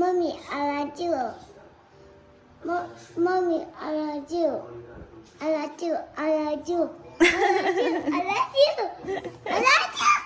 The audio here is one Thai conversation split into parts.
Mommy, I like you. Mo- Mommy, I like you. I like you. I like you. I like you. I like you. I like you.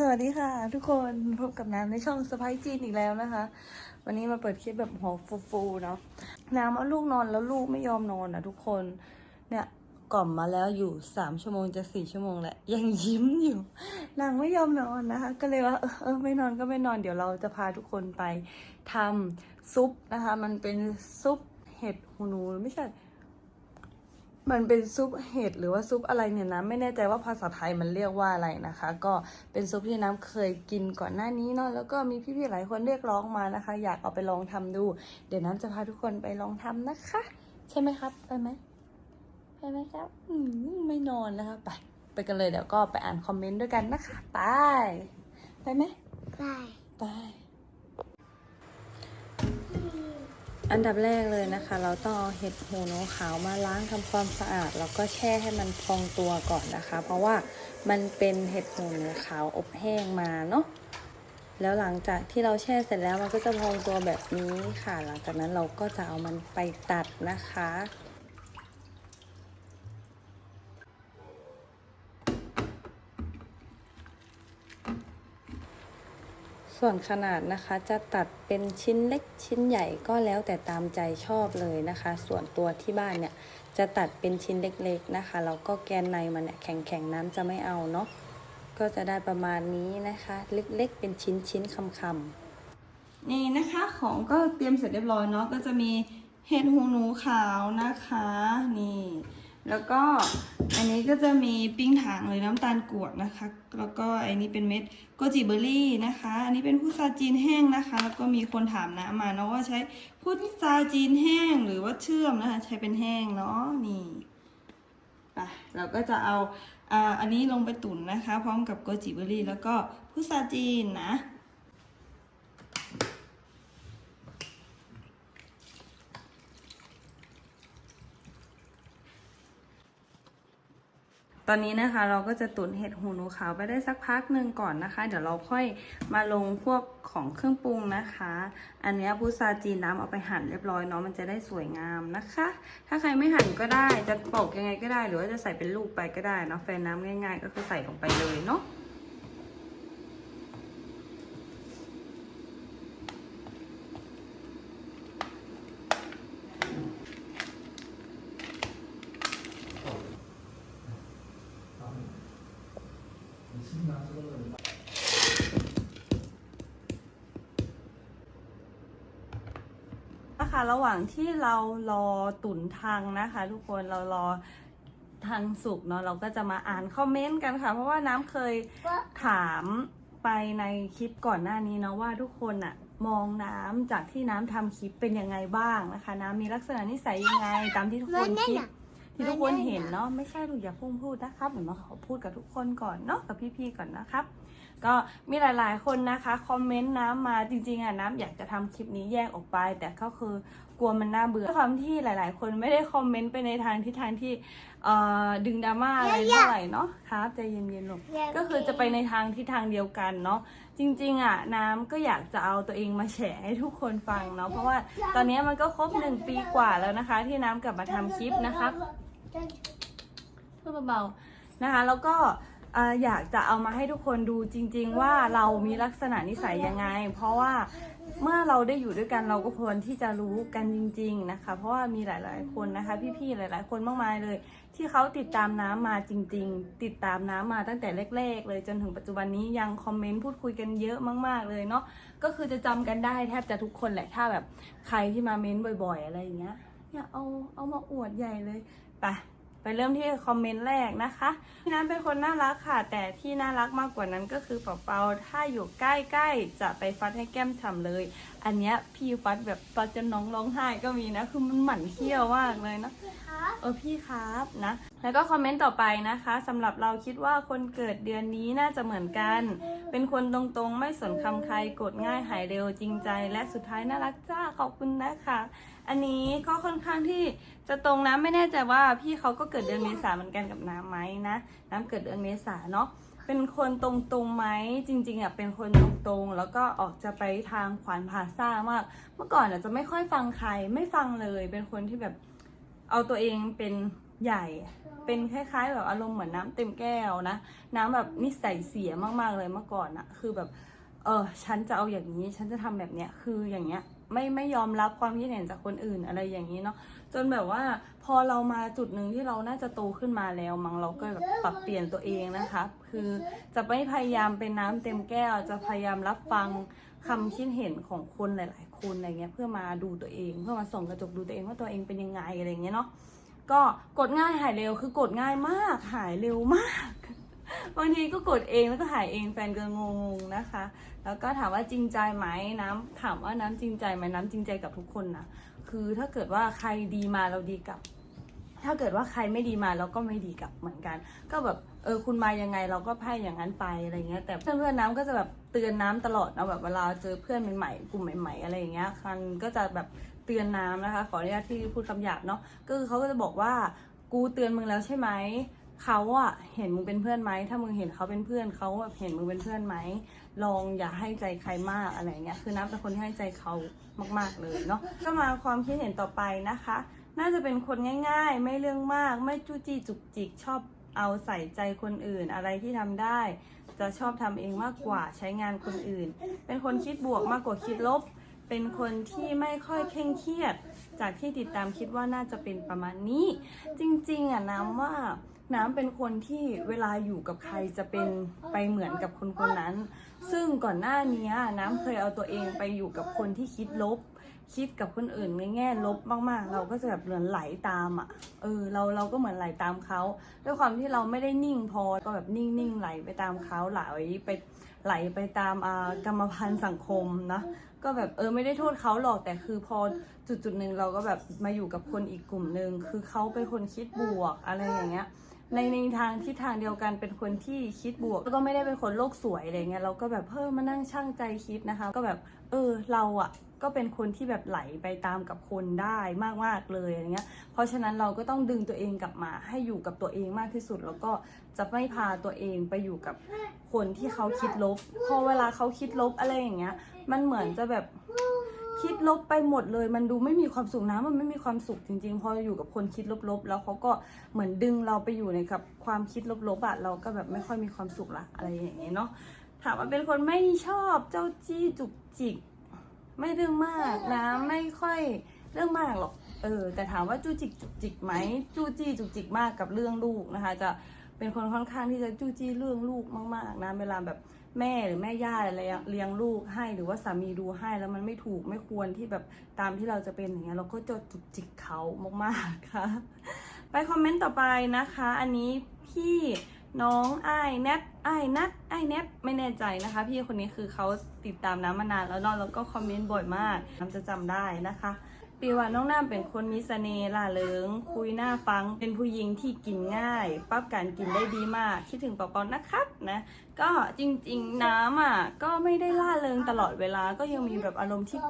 สวัสดีค่ะ ทุกคนพบกับน้ำในช่องสไปจีนอีกแล้วนะคะ วันนี้มาเปิดคลิปแบบหัวฟูๆเนาะน้ำเอาลูกนอนแล้วลูกไม่ยอมนอนนะทุกคน เนี่ยกล่อมมาแล้วอยู่สามชั่วโมงจะสี่ชั่วโมงแหละ ยังยิ้มอยู่นางไม่ยอมนอนนะคะ ก็เลยว่าเออเออไม่นอนก็ไม่นอนเดี๋ยวเราจะพาทุกคนไปทำซุปนะคะ มันเป็นซุปเห็ดหูหนูไม่ใช่ มันเป็นซุปเห็ดหรือว่าซุปอะไรเนี่ยนะไม่แน่ใจว่าภาษาไทยมันเรียกว่าอะไรนะคะ ก็เป็นซุปที่น้ำเคยกินก่อนหน้านี้เนาะแล้วก็มีพี่ๆหลายคนเรียกร้องมานะคะ อยากเอาไปลองทำดู เดี๋ยวน้ำจะพาทุกคนไปลองทำนะคะ ใช่ไหมครับไปไหมไปไหมครับอืมไม่นอนนะคะไปไปกันเลยเดี๋ยวก็ไปอ่านคอมเมนต์ด้วยกันนะคะไปไปไหม Bye. ไป อันดับแรกเลยนะคะ เราต้องเอาเห็ดหูหนูขาวมาล้างทำความสะอาด แล้วก็แช่ให้มันพองตัวก่อนนะคะ เพราะว่ามันเป็นเห็ดหูหนูขาวอบแห้งมาเนาะแล้วหลังจากที่เราแช่เสร็จแล้วมันก็จะพองตัวแบบนี้ค่ะ หลังจากนั้นเราก็จะเอามันไปตัดนะคะ ส่วนขนาดนะคะจะตัดเป็นชิ้นเล็กชิ้นใหญ่ก็แล้วแต่ตามใจชอบเลยนะคะ ส่วนตัวที่บ้านเนี่ยจะตัดเป็นชิ้นเล็กๆนะคะแล้วก็แกนในมันเนี่ยแข็งๆน้ำจะไม่เอาเนาะก็จะได้ประมาณนี้นะคะ เล็กๆเป็นชิ้นๆคำๆนี่นะคะของก็เตรียมเสร็จเรียบร้อยเนาะก็จะมีเห็ดหูหนูขาวนะคะนี่ แล้วก็ อันนี้ก็จะมีปิ้งถางหรือน้ำตาลกรวดนะคะ แล้วก็อันนี้เป็นเม็ดโกจิเบอร์รี่นะคะ อันนี้เป็นพุทราจีนแห้งนะคะ แล้วก็มีคนถามนะมาเนาะว่าใช้พุทราจีนแห้งหรือว่าเชื่อมนะคะ ใช้เป็นแห้งเนาะนี่ไปเราก็จะเอาอ่าอันนี้ลงไปตุ๋นนะคะ พร้อมกับโกจิเบอร์รี่แล้วก็พุทราจีนนะ ตอนนี้นะคะเราก็จะตุ๋นเห็ดหูหนูขาวไปได้สักพักหนึ่งก่อนนะคะ เดี๋ยวเราค่อยมาลงพวกของเครื่องปรุงนะคะ อันนี้ยพุทราจีนน้ำเอาไปหั่นเรียบร้อยเนาะมันจะได้สวยงามนะคะ ถ้าใครไม่หั่นก็ได้จะโปอกยังไงก็ได้ หรือว่าจะใส่เป็นลูกไปก็ได้เนาะแฟนน้ำง่าย ๆ ก็คือใส่ลงไปเลยเนาะ นะคะ ระหว่างที่เรารอตุ๋นทางนะคะ ทุกคนเรารอทางสุกเนาะเราก็จะมาอ่านคอมเมนต์กันค่ะ เพราะว่าน้ำเคยถามไปในคลิปก่อนหน้านี้เนาะว่าทุกคนอะมองน้ำจากที่น้ำทำคลิปเป็นยังไงบ้างนะคะ น้ำมีลักษณะนิสัยยังไงตามที่ทุกคนคิดที่ทุกคนเห็นเนาะไม่ใช่หนูอย่าพุ่งพูดนะครับหนูมาขอพูดกับทุกคนก่อนเนาะกับพี่ๆก่อนนะครับ ก็มีหลายๆ คนนะคะคอมเมนต์น้ำมาจริงๆอะน้ำอยากจะทำคลิปนี้แยกออกไป แต่ก็คือกลัวมันน่าเบื่อด้วยความที่หลาย ๆ คนไม่ได้คอมเมนต์ไปในทางที่ทางที่เอ่อดึงดราม่าอะไรเท่าไหร่เนาะครับใจเย็นๆลงก็คือจะไปในทางที่ทางเดียวกันเนาะจริง ๆ อะ น้ำก็อยากจะเอาตัวเองมาแฉให้ทุกคนฟังเนาะเพราะว่าตอนนี้มันก็ครบหนึ่งปีกว่าแล้วนะคะ ที่น้ำกลับมาทำคลิปนะคะพูดเบาๆนะคะ แล้วก็ อ่าอยากจะเอามาให้ทุกคนดูจริง ๆ ว่าเรามีลักษณะนิสัยยังไง เพราะว่าเมื่อเราได้อยู่ด้วยกันเราก็ควรที่จะรู้กันจริง ๆนะคะ เพราะว่ามีหลาย ๆ คนนะคะ พี่ๆหลาย ๆ คนมากมายเลย ที่เขาติดตามน้ำมาจริง ๆ ติดตามน้ำมาตั้งแต่แรก ๆ เลยจนถึงปัจจุบันนี้ยังคอมเมนต์พูดคุยกันเยอะมาก ๆ เลยเนาะก็คือจะจำกันได้แทบจะทุกคนแหละถ้าแบบใครที่มาเม้นบ่อย ๆ อะไรอย่างเงี้ย เนี่ยเอาเอามาอวดใหญ่เลยไป ไปไปเริ่มที่คอมเมนต์แรกนะคะพี่น้ำเป็นคนน่ารักค่ะ แต่ที่น่ารักมากกว่านั้นก็คือเป่าเปาถ้าอยู่ใกล้ๆจะไปฟัดให้แก้มฉ่ำเลย อันเนี้ยพี่ฟัดแบบฟัดจนน้องร้องไห้ก็มีนะ คือมันหมั่นเคี้ยวมากเลยนะครับเออพี่ครับนะ แล้วก็คอมเมนต์ต่อไปนะคะสำหรับเราคิดว่าคนเกิดเดือนนี้น่าจะเหมือนกัน เป็นคนตรงๆ ไม่สนคำใครกดง่ายหายเร็วจริงใจ และสุดท้ายน่ารักจ้าขอบคุณนะคะ อันนี้ก็ค่อนข้างที่จะตรงนะไม่แน่ใจว่าพี่เขาก็เกิดเดือนเมษาเหมือนกันกับน้ำไหมนะ น้ำเกิดเดือนเมษาเนาะเป็นคนตรงๆไหมจริง ๆอะเป็นคนตรงๆแล้วก็ออกจะไปทางขวานผ่าซ่ามาก เมื่อก่อนอะจะไม่ค่อยฟังใครไม่ฟังเลย เป็นคนที่แบบเอาตัวเองเป็นใหญ่เป็นคล้ายๆแบบอารมณ์เหมือนน้ำเต็มแก้วนะ น้ำแบบนิสัยเสียมากๆเลยเมื่อก่อนอะคือแบบ เออฉันจะเอาอย่างนี้ ฉันจะทำแบบเนี้ยคืออย่างเงี้ย ไม่ไม่ยอมรับความคิดเห็นจากคนอื่นอะไรอย่างนี้เนาะจนแบบว่าพอเรามาจุดหนึ่งที่เราน่าจะโตขึ้นมาแล้วมั้งเราก็แบบปรับเปลี่ยนตัวเองนะคะ คือจะไม่พยายามเป็นน้ำเต็มแก้ว จะพยายามรับฟังคำคิดเห็นของคนหลาย ๆ คนอะไรเงี้ยเพื่อมาดูตัวเอง เพื่อมาส่องกระจกดูตัวเองว่าตัวเองเป็นยังไงอะไรเงี้ยเนาะก็กดง่ายหายเร็วคือกดง่ายมากหายเร็วมาก บางทีก็กดเองแล้วก็หายเองแฟนก็งงๆนะคะ แล้วก็ถามว่าจริงใจไหมน้ำถามว่าน้ำจริงใจไหมน้ำจริงใจกับทุกคนนะคือถ้าเกิดว่าใครดีมาเราดีกับ ถ้าเกิดว่าใครไม่ดีมาเราก็ไม่ดีกับเหมือนกัน ก็แบบเออคุณมายังไงเราก็ให้อย่างนั้นไปอะไรเงี้ยแต่เพื่อนเพื่อนๆน้ำก็จะแบบเตือนน้ำตลอดนะแบบเวลาเจอเพื่อนใหม่ๆกลุ่มใหม่ ๆ อะไรอย่างเงี้ยคันก็จะแบบเตือนน้ำนะคะ ขออนุญาตที่พูดคำหยาบเนาะก็คือเขาก็จะบอกว่ากูเตือนมึงแล้วใช่ไหม เขาอะเห็นมึงเป็นเพื่อนไหมถ้ามึงเห็นเขาเป็นเพื่อนเขาแบบเห็นมึงเป็นเพื่อนไหมลองอย่าให้ใจใครมากอะไรเงี้ยคือน้ำเป็นคนที่ให้ใจเขามาก ๆเลยเนาะก็มาความคิดเห็นต่อไปนะคะ น่าจะเป็นคนง่าย ๆ ไม่เรื่องมาก ไม่จู้จี้จุกจิกชอบเอาใส่ใจคนอื่นอะไรที่ทำได้ จะชอบทำเองมากกว่าใช้งานคนอื่น เป็นคนคิดบวกมากกว่าคิดลบ เป็นคนที่ไม่ค่อยเคร่งเครียด จากที่ติดตามคิดว่าน่าจะเป็นประมาณนี้ จริงๆอะน้ำว่า น้ำเป็นคนที่เวลาอยู่กับใครจะเป็นไปเหมือนกับคนคนนั้น ซึ่งก่อนหน้านี้น้ำเคยเอาตัวเองไปอยู่กับคนที่คิดลบ คิดกับคนอื่นในแง่ลบมากๆ เราก็จะแบบเหมือนไหลตามอะ เออ เราเราก็เหมือนไหลตามเขา ด้วยความที่เราไม่ได้นิ่งพอ ก็แบบนิ่งๆไหลไปตามเขาไหลไปไหลไปตามอากรรมพันธุ์สังคมนะก็แบบเออไม่ได้โทษเขาหรอกแต่คือพอจุดจุดๆหนึ่งเราก็แบบมาอยู่กับคนอีกกลุ่มหนึ่งคือเขาเป็นคนคิดบวกอะไรอย่างเงี้ย ในในทางทิศทางเดียวกันเป็นคนที่คิดบวก แล้วก็ไม่ได้เป็นคนโลกสวยอะไรเงี้ยเราก็แบบเพิ่มมานั่งช่างใจคิดนะคะ ก็แบบเออเราอะก็เป็นคนที่แบบไหลไปตามกับคนได้มากๆเลยอะไรเงี้ย เพราะฉะนั้นเราก็ต้องดึงตัวเองกลับมาให้อยู่กับตัวเองมากที่สุด แล้วก็จะไม่พาตัวเองไปอยู่กับคนที่เขาคิดลบ พอเวลาเขาคิดลบอะไรอย่างเงี้ย มันเหมือนจะแบบ คิดลบไปหมดเลย มันดูไม่มีความสุขนะมันไม่มีความสุขจริงๆ พออยู่กับคนคิดลบๆ แล้วเขาก็เหมือนดึงเราไปอยู่ในกับความคิดลบๆอะเราก็แบบไม่ค่อยมีความสุขละอะไรอย่างเงี้ยเนาะถามว่าเป็นคนไม่ชอบเจ้าจี้จุกจิก ไม่เรื่องมากนะไม่ค่อยเรื่องมากหรอกเออแต่ถามว่าจู้จิกจุกจิกไหมจู้จี้จุกจิกมากกับเรื่องลูกนะคะ จะเป็นคนค่อนข้างที่จะจู้จี้เรื่องลูกมาก ๆนะเวลาแบบ แม่หรือแม่ย่าอะไรเลี้ยงลูกให้หรือว่าสามีดูให้แล้วมันไม่ถูกไม่ควรที่แบบตามที่เราจะเป็นอย่างเงี้ยเราก็จะจุกจิกเขามากๆค่ะ ไปคอมเมนต์ต่อไปนะคะ อันนี้พี่น้องไอ้แนทไอ้นัทไอ้แนทไม่แน่ใจนะคะ พี่คนนี้คือเขาติดตามน้ำมานานแล้วนอะแล้วก็คอมเมนต์บ่อยมากน้ำจะจำได้นะคะ ปีว่าน้องน้ำเป็นคนมีเสน่ห์ล่าเริง คุยหน้าฟัง เป็นผู้หญิงที่กินง่าย ปรับการกินได้ดีมาก คิดถึงเปาๆนะครับนะ ก็จริงๆน้ำอะก็ไม่ได้ล่าเริงตลอดเวลา ก็ยังมีแบบอารมณ์ที่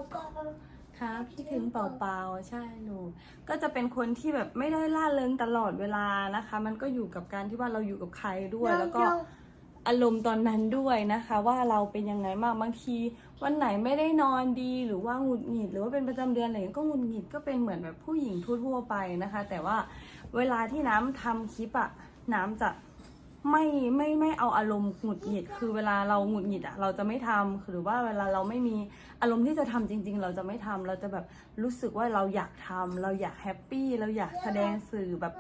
ครับคิดถึงเปล่าๆใช่หนูก็จะเป็นคนที่แบบไม่ได้ล่าเริงตลอดเวลานะคะ มันก็อยู่กับการที่ว่าเราอยู่กับใครด้วยแล้วก็ อารมณ์ตอนนั้นด้วยนะคะ ว่าเราเป็นยังไงบ้างบางที วันไหนไม่ได้นอนดีหรือว่าหงุดหงิด หรือว่าเป็นประจำเดือนอะไรอย่างเงี้ยก็หงุดหงิดก็เป็นเหมือนแบบผู้หญิงทั่วๆไปนะคะ แต่ว่าเวลาที่น้ำทำคลิปอะน้ำจะไม่ไม่ไม่เอาอารมณ์หงุดหงิด คือเวลาเราหงุดหงิดอะเราจะไม่ทำหรือว่าเวลาเราไม่มีอารมณ์ที่จะทำจริง ๆ เราจะไม่ทำเราจะแบบรู้สึกว่าเราอยากทำเราอยากแฮปปี้เราอยากแสดงสื่อแบบ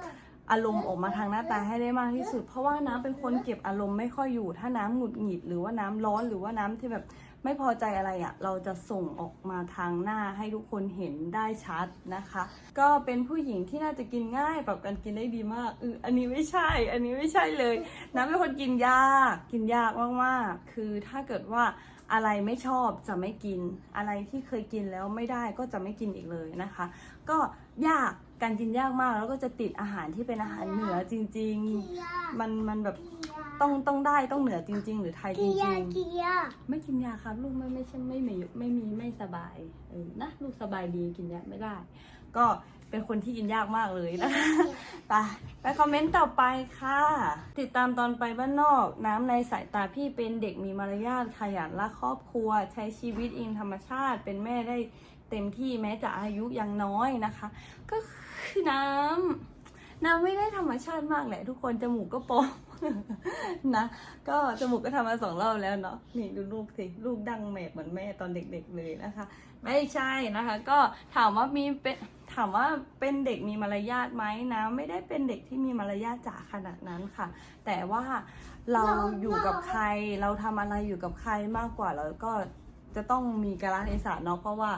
อารมณ์ออกมาทางหน้าตาให้ได้มากที่สุด เพราะว่าน้ำเป็นคนเก็บอารมณ์ไม่ค่อยอยู่ ถ้าน้ำหงุดหงิดหรือว่าน้ำร้อนหรือว่าน้ำที่แบบไม่พอใจอะไรอะ่ะ เราจะส่งออกมาทางหน้าให้ทุกคนเห็นได้ชัดนะคะ ก็เป็นผู้หญิงที่น่าจะกินง่ายปรับการกินได้ดีมากเอออันนี้ไม่ใช่ อันนี้ไม่ใช่เลย น้ำเป็นคนกินยากกินยากมากๆคือถ้าเกิดว่าอะไรไม่ชอบจะไม่กิน อะไรที่เคยกินแล้วไม่ได้ก็จะไม่กินอีกเลยนะคะ ก็ยาก การกินยากมากแล้วก็จะติดอาหารที่เป็นอาหารเหนือจริงกิยาๆมันมันแบบต้องต้องได้ต้องเหนือจริง ๆ หรือไทยจกิริยางกิยาๆไม่กินยาครับ ลูกไม่ไม่ใช่ไม่มีไม่มีไม่สบายเออนะลูกสบายดีกินยาไม่ได้ ก็ เป็นคนที่กินยากมากเลยนะคะไปไปคอมเมนต์ต่อไปค่ะ ติดตามตอนไปบ้านนอก น้ำในสายตาพี่เป็นเด็กมีมารยาทขยันรักครอบครัว ใช้ชีวิตอิงธรรมชาติ เป็นแม่ได้เต็มที่แม้จะอายุยังน้อยนะคะ ก็คือน้ำน้ำไม่ได้ธรรมชาติมากแหละ ทุกคนจมูกก็โปองนะ ก็จมูกก็ทำมาสองรอบแล้วเนาะนี่ดูลูกสิลูกดังแมกเหมือนแม่ตอนเด็ก ๆ เลยนะคะ ไม่ใช่นะคะ ก็ถามว่ามีเป็นถามว่าเป็นเด็กมีมารยาทไหมนะ ไม่ได้เป็นเด็กที่มีมารยาทจ๋าขนาดนั้นค่ะ แต่ว่าเราอยู่กับใครเราทำอะไรอยู่กับใครมากกว่าแล้วก็จะต้องมีกาลเทศะเนาะเพราะว่า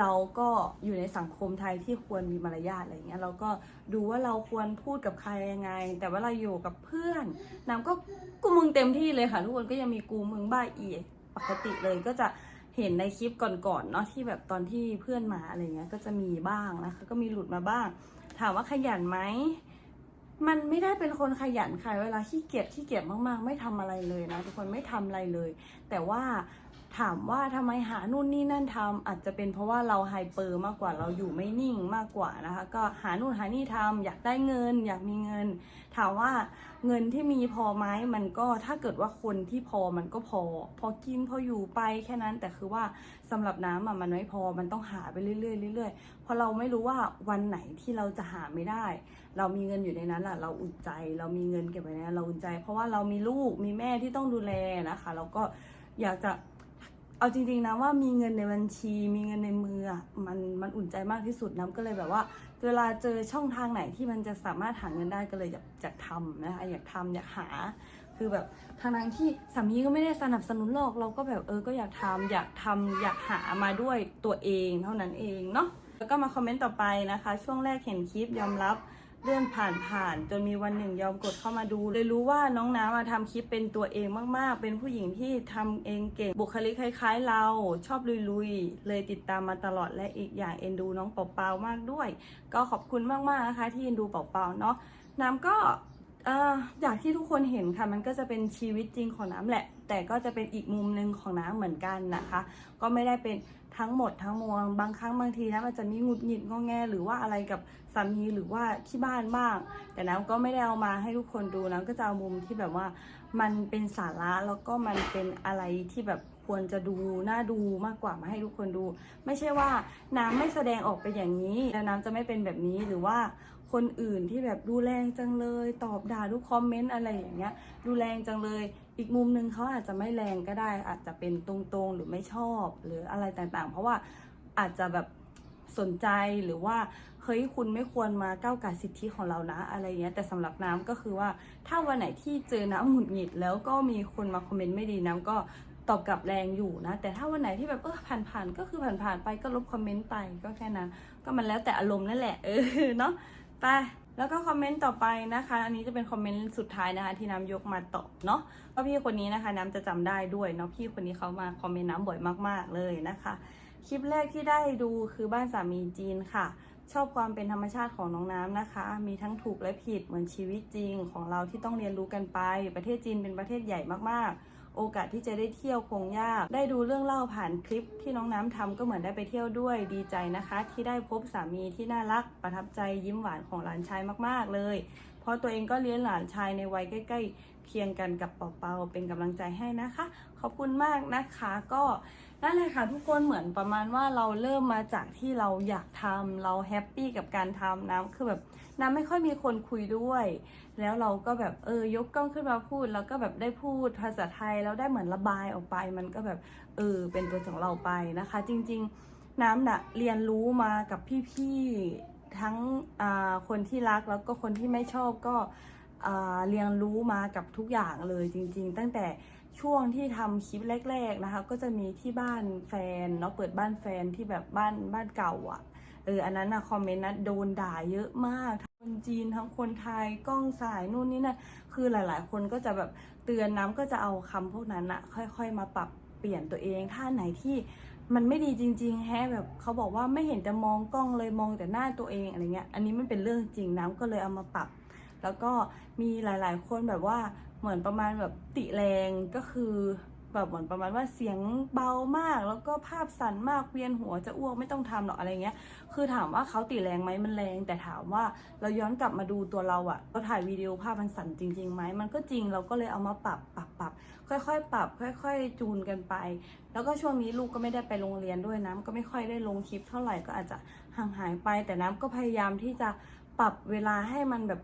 เราก็อยู่ในสังคมไทยที่ควรมีมารยาทอะไรเงี้ยเราก็ดูว่าเราควรพูดกับใครยังไง แต่ว่าเราอยู่กับเพื่อนน้ำก็กูมึงเต็มที่เลยค่ะ ทุกคนก็ยังมีกูมึงบ้าอีปกติเลยก็จะ เห็นในคลิปก่อนๆเนาะที่แบบตอนที่เพื่อนมาอะไรเงี้ยก็จะมีบ้างนะคะ ก็มีหลุดมาบ้าง ถามว่าขยันไหมมันไม่ได้เป็นคนขยันค่ะเวลาขี้เกียจขี้เกียจมากๆ ไม่ทำอะไรเลยนะทุกคนไม่ทำอะไรเลย แต่ว่า ถามว่าทำไมหานู่นนี่นั่นทำอาจจะเป็นเพราะว่าเราไฮเปอร์มากกว่าเราอยู่ไม่นิ่งมากกว่านะคะ ก็หานู่นหานี่ทำอยากได้เงิน อยากมีเงิน ถามว่าเงินที่มีพอไหมมันก็ถ้าเกิดว่าคนที่พอมันก็พอ พอกินพออยู่ไปแค่นั้น แต่คือว่าสำหรับน้ำอะมันไม่พอมันต้องหาไปเรื่อยๆเรื่อยๆเพราะเราไม่รู้ว่าวันไหนที่เราจะหาไม่ได้ เรามีเงินอยู่ในนั้นอะเราอุ่นใจ เรามีเงินเก็บไว้ในนั้นเราอุ่นใจ เพราะว่าเรามีลูกมีแม่ที่ต้องดูแลนะคะเราก็อยากจะ เอาจริงๆนะว่ามีเงินในบัญชี มีเงินในมืออะมันมันอุ่นใจมากที่สุดน้ำก็เลยแบบว่า เวลาเจอช่องทางไหนที่มันจะสามารถหาเงินได้ก็เลยอยากจะทำนะคะอยากทำอยากหา คือแบบทางนั้นที่สามีก็ไม่ได้สนับสนุนหรอกเราก็แบบเออก็อยากทำอยากทำอยากหามาด้วยตัวเองเท่านั้นเองเนาะแล้วก็มาคอมเมนต์ต่อไปนะคะ ช่วงแรกเห็นคลิปยอมรับ เลื่อนผ่านผ่านจนมีวันหนึ่งยอมกดเข้ามาดู เลยรู้ว่าน้องน้ำมาทำคลิปเป็นตัวเองมากๆ เป็นผู้หญิงที่ทำเองเก่งบุคลิกคล้ายๆ เราชอบลุยๆ เลยติดตามมาตลอดและอีกอย่างเอ็นดูน้องเป่าๆมากด้วย ก็ขอบคุณมากๆนะคะ ที่เอ็นดูเป่าๆเนาะน้ำก็เอ่ออย่างที่ทุกคนเห็นค่ะมันก็จะเป็นชีวิตจริงของน้ำแหละ แต่ก็จะเป็นอีกมุมหนึ่งของน้ำเหมือนกันนะคะ ก็ไม่ได้เป็น ทั้งหมดทั้งมวลบางครั้งบางทีนะมันจะมีหงุดหงิดงอแงหรือว่าอะไรกับสามีหรือว่าที่บ้านบ้าง แต่น้ำก็ไม่ได้เอามาให้ทุกคนดูน้ำก็จะเอามุมที่แบบว่ามันเป็นสาระแล้วก็มันเป็นอะไรที่แบบควรจะดูน่าดูมากกว่ามาให้ทุกคนดู ไม่ใช่ว่าน้ำไม่แสดงออกไปอย่างนี้แล้วน้ำจะไม่เป็นแบบนี้หรือว่าคนอื่นที่แบบดูแรงจังเลย ตอบด่าทุกคอมเมนต์อะไรอย่างเงี้ย ดูแรงจังเลย อีกมุมหนึ่งเขาอาจจะไม่แรงก็ได้ อาจจะเป็นตรงๆหรือไม่ชอบ หรืออะไรต่างๆ เพราะว่าอาจจะแบบสนใจหรือว่าเฮ้ยคุณไม่ควรมาก้าวไก่สิทธิของเรานะอะไรเงี้ยแต่สำหรับน้ำก็คือว่าถ้าวันไหนที่เจอน้ำหงุดหงิด แล้วก็มีคนมาคอมเมนต์ไม่ดีน้ำก็ตอบกลับแรงอยู่นะ แต่ถ้าวันไหนที่แบบเออผ่านๆก็คือผ่านๆไปก็ลบคอมเมนต์ไปก็แค่นั้นก็มันแล้วแต่อารมณ์นั่นแหละเออเนาะ ไปแล้วก็คอมเมนต์ต่อไปนะคะ อันนี้จะเป็นคอมเมนต์สุดท้ายนะคะ ที่น้ำยกมาตอบเนาะก็พี่คนนี้นะคะน้ำจะจำได้ด้วยเนาะพี่คนนี้เขามาคอมเมนต์น้ำบ่อยมาก ๆ เลยนะคะ คลิปแรกที่ได้ดูคือบ้านสามีจีนค่ะ ชอบความเป็นธรรมชาติของน้องน้ำนะคะ มีทั้งถูกและผิดเหมือนชีวิตจริงของเราที่ต้องเรียนรู้กันไป ประเทศจีนเป็นประเทศใหญ่มากๆ โอกาสที่จะได้เที่ยวคงยาก ได้ดูเรื่องเล่าผ่านคลิปที่น้องน้ำทำก็เหมือนได้ไปเที่ยวด้วยดีใจนะคะ ที่ได้พบสามีที่น่ารักประทับใจยิ้มหวานของหลานชายมากๆเลย เพราะตัวเองก็เลี้ยงหลานชายในวัยใกล้ๆ เคียงกันกับเป่าๆเป็นกำลังใจให้นะคะ ขอบคุณมากนะคะ ก็นั่นแหละค่ะทุกคนเหมือนประมาณว่าเราเริ่มมาจากที่เราอยากทำเราแฮปปี้กับการทำนะคือแบบน้ำไม่ค่อยมีคนคุยด้วย แล้วเราก็แบบเออยกกล้องขึ้นมาพูด แล้วก็แบบได้พูดภาษาไทยแล้วได้เหมือนระบายออกไป มันก็แบบเออเป็นตัวของเราไปนะคะ จริง ๆ น้ำน่ะเรียนรู้มากับพี่ๆทั้งคนที่รักแล้วก็คนที่ไม่ชอบก็ เรียนรู้มากับทุกอย่างเลยจริง ๆ ตั้งแต่ช่วงที่ทำคลิปแรก ๆนะคะ ก็จะมีที่บ้านแฟนเนาะเปิดบ้านแฟนที่แบบบ้านบ้านเก่าอะ่ะเอออันนั้นนะคอมเมนต์นะโดนด่าเยอะมากทั้งคนจีนทั้งคนไทยกล้องสายนู่นนี่นั่นคือหลาย ๆ คนก็จะแบบเตือนน้ำก็จะเอาคำพวกนั้นอะค่อย ๆ มาปรับเปลี่ยนตัวเองถ้าไหนที่มันไม่ดีจริง ๆ แฮะแบบเขาบอกว่าไม่เห็นจะมองกล้องเลยมองแต่หน้าตัวเองอะไรเงี้ยอันนี้มันเป็นเรื่องจริงน้ำก็เลยเอามาปรับ แล้วก็มีหลาย ๆ คนแบบว่าเหมือนประมาณแบบติแรงก็คือแบบเหมือนประมาณว่าเสียงเบามาก แล้วก็ภาพสั่นมากเวียนหัวจะอ้วกไม่ต้องทำหรอกอะไรเงี้ย คือถามว่าเขาติแรงไหมมันแรง แต่ถามว่าเราย้อนกลับมาดูตัวเราอะเราถ่ายวิดีโอภาพมันสั่นจริงๆไหมมันก็จริงเราก็เลยเอามาปรับปรับปรับค่อยๆ ปรับ ค่อยๆ จูนกันไป แล้วก็ช่วงนี้ลูกก็ไม่ได้ไปโรงเรียนด้วยน้ำก็ไม่ค่อยได้ลงคลิปเท่าไหร่ก็อาจจะห่างหายไป แต่น้ำก็พยายามที่จะปรับเวลาให้มันแบบ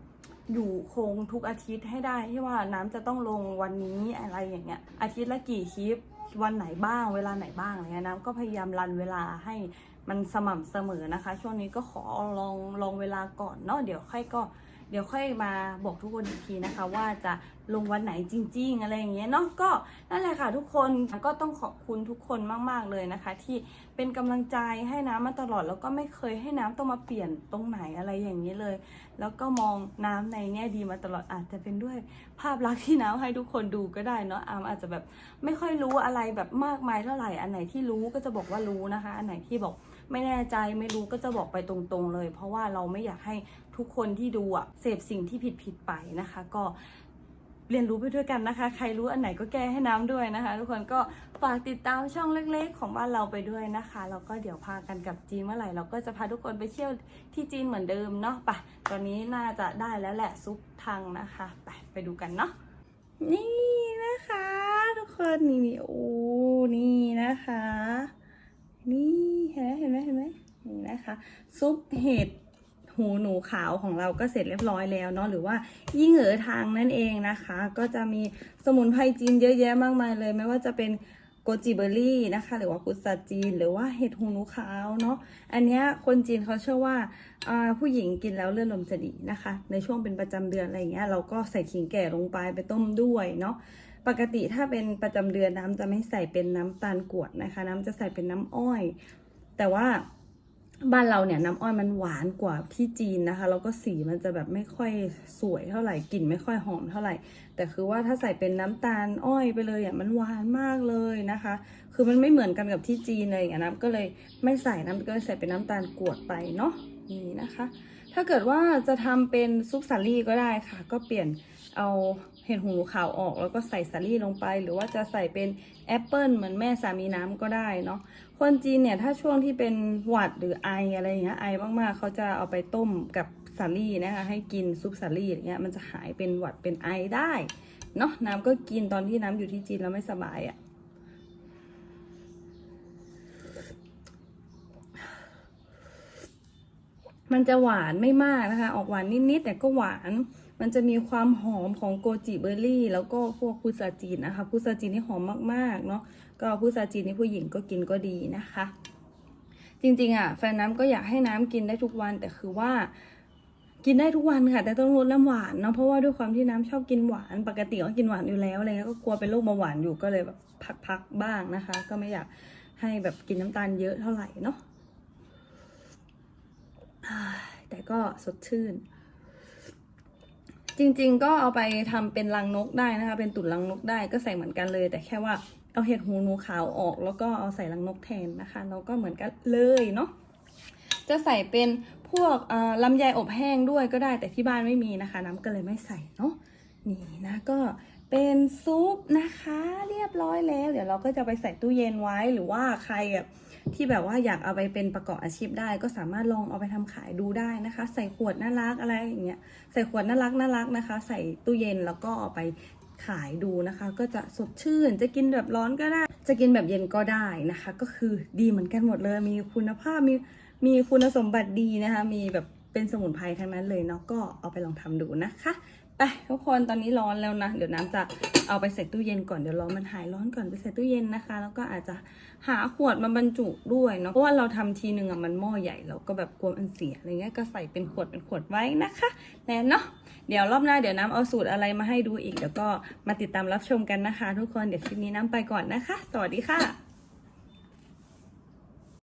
อยู่คงทุกอาทิตย์ให้ได้ที่ว่าน้ำจะต้องลงวันนี้อะไรอย่างเงี้ย อาทิตย์ละกี่คลิปวันไหนบ้าง เวลาไหนบ้างอะไรเงี้ยน้ำก็พยายามรันเวลาให้มันสม่ำเสมอนะคะ ช่วงนี้ก็ขอลองลองเวลาก่อนเนาะเดี๋ยวค่อยก็ เดี๋ยวค่อยมาบอกทุกคนอีกทีนะคะ ว่าจะลงวันไหนจริง ๆ อะไรอย่างเงี้ยเนาะก็นั่นแหละค่ะทุกคนก็ต้องขอบคุณทุกคนมาก ๆเลยนะคะ ที่เป็นกำลังใจให้น้ำมาตลอด แล้วก็ไม่เคยให้น้ำต้องมาเปลี่ยนตรงไหนอะไรอย่างนี้เลย แล้วก็มองน้ำในแง่ดีมาตลอดอาจจะเป็นด้วยภาพลักษณ์ที่น้ำให้ทุกคนดูก็ได้เนาะอามอาจจะแบบไม่ค่อยรู้อะไรแบบมากมายเท่าไหร่อันไหนที่รู้ก็จะบอกว่ารู้นะคะ อันไหนที่บอกไม่แน่ใจไม่รู้ก็จะบอกไปตรงๆเลย เพราะว่าเราไม่อยากให้ ทุกคนที่ดูอะเสพสิ่งที่ผิดๆไปนะคะ ก็เรียนรู้ไปด้วยกันนะคะ ใครรู้อันไหนก็แก้ให้น้ำด้วยนะคะ ทุกคนก็ฝากติดตามช่องเล็กๆ ของบ้านเราไปด้วยนะคะแล้วก็เดี๋ยวพากันกับจีนเมื่อไหร่เราก็จะพาทุกคนไปเที่ยวที่จีนเหมือนเดิมเนาะไปตอนนี้น่าจะได้แล้วแหละซุปทังนะคะไปไปดูกันเนาะนี่นะคะ ทุกคนนี่นี่โอ้นี่นะคะ นี่เห็นไหมเห็นไหมเห็นไหมนี่นะคะ ซุปเห็ด หูหนูขาวของเราก็เสร็จเรียบร้อยแล้วเนาะหรือว่ายิ่งเหอทางนั่นเองนะคะ ก็จะมีสมุนไพรจีนเยอะแยะมากมายเลย ไม่ว่าจะเป็นโกจิเบอร์รี่นะคะ หรือว่ากุซาจีน หรือว่าเห็ดหูหนูขาวเนาะอันเนี้ยคนจีนเขาเชื่อว่าผู้หญิงกินแล้วเลือดลมจะดีนะคะ ในช่วงเป็นประจำเดือนอะไรอย่างเงี้ยเราก็ใส่ขิงแก่ลงไปไปต้มด้วยเนาะปกติถ้าเป็นประจำเดือนน้ำจะไม่ใส่เป็นน้ำตาลกวดนะคะ น้ำจะใส่เป็นน้ำอ้อย แต่ว่า บ้านเราเนี่ยน้ำอ้อยมันหวานกว่าที่จีนนะคะ แล้วก็สีมันจะแบบไม่ค่อยสวยเท่าไหร่กลิ่นไม่ค่อยหอมเท่าไหร่ แต่คือว่าถ้าใส่เป็นน้ำตาลอ้อยไปเลยอะมันหวานมากเลยนะคะ คือมันไม่เหมือนกันกับที่จีนเลยอย่างเงี้นก็เลยไม่ใส่น้ำก็เลยใส่เป็นน้ำตาลกวดไปเนาะนี่นะคะ ถ้าเกิดว่าจะทำเป็นซุปสาลี่ก็ได้ค่ะ ก็เปลี่ยนเอา เห็ดหูขาวออกแล้วก็ใส่สาลี่ลงไป หรือว่าจะใส่เป็นแอปเปิลเหมือนแม่สามีน้ำก็ได้เนาะคนจีนเนี่ยถ้าช่วงที่เป็นหวัดหรือไออะไรอย่างเงี้ยไอมากๆเขาจะเอาไปต้มกับสาลี่นะคะให้กินซุปสาลี่อย่างเงี้ยมันจะหายเป็นหวัดเป็นไอได้เนาะน้ำก็กินตอนที่น้ำอยู่ที่จีนแล้วไม่สบายอะ่ะมันจะหวานไม่มากนะคะ ออกหวานนิดๆแต่ก็หวาน มันจะมีความหอมของโกจิเบอร์รี่ แล้วก็พวกพุทราจีนนะคะพุทราจีนนี่หอมมากๆเนาะก็พุทราจีนนี่ผู้หญิงก็กินก็ดีนะคะ จริงๆอะแฟนน้ำก็อยากให้น้ำกินได้ทุกวันแต่คือว่ากินได้ทุกวันค่ะ แต่ต้องลดน้ำหวานเนาะเพราะว่าด้วยความที่น้ำชอบกินหวานปกติก็กินหวานอยู่แล้วอะไรเงี้ยก็กลัวเป็นโรคเบาหวานอยู่ก็เลยแบบพักๆบ้างนะคะ ก็ไม่อยากให้แบบกินน้ำตาลเยอะเท่าไหร่เนาะแต่ก็สดชื่น จริงๆ ก็เอาไปทำเป็นรังนกได้นะคะ เป็นตุ่นรังนกได้ก็ใส่เหมือนกันเลย แต่แค่ว่าเอาเห็ดหูหนูขาวออก แล้วก็เอาใส่รังนกแทนนะคะแล้วก็เหมือนกันเลยเนาะจะใส่เป็นพวกลำไยอบแห้งด้วยก็ได้แต่ที่บ้านไม่มีนะคะ น้ำก็เลยไม่ใส่เนาะนี่นะก็เป็นซุปนะคะ เรียบร้อยแล้ว เดี๋ยวเราก็จะไปใส่ตู้เย็นไว้หรือว่าใครอะ ที่แบบว่าอยากเอาไปเป็นประกอบอาชีพได้ ก็สามารถลองเอาไปทำขายดูได้นะคะ ใส่ขวดน่ารักอะไรอย่างเงี้ยใส่ขวดน่ารักน่ารักนะคะ ใส่ตู้เย็นแล้วก็เอาไปขายดูนะคะ ก็จะสดชื่นจะกินแบบร้อนก็ได้ จะกินแบบเย็นก็ได้นะคะ ก็คือดีเหมือนกันหมดเลยมีคุณภาพมีมีคุณสมบัติดีนะคะ มีแบบเป็นสมุนไพรทั้งนั้นเลยเนาะก็เอาไปลองทำดูนะคะ ไปทุกคนตอนนี้ร้อนแล้วนะ เดี๋ยวน้ำจะเอาไปใส่ตู้เย็นก่อนเดี๋ยวรอมันหายร้อนก่อนไปใส่ตู้เย็นนะคะ แล้วก็อาจจะหาขวดมาบรรจุด้วยเนาะเพราะว่าเราทำทีหนึ่งอะมันหม้อใหญ่เราก็แบบกลัวมันเสียอะไรเงี้ยก็ใส่เป็นขวดเป็นขวดไว้นะคะแน่เนาะเดี๋ยวรอบหน้าเดี๋ยวน้ำเอาสูตรอะไรมาให้ดูอีกเดี๋ยวก็มาติดตามรับชมกันนะคะ ทุกคนเดี๋ยวคลิปนี้น้ำไปก่อนนะคะ สวัสดีค่ะ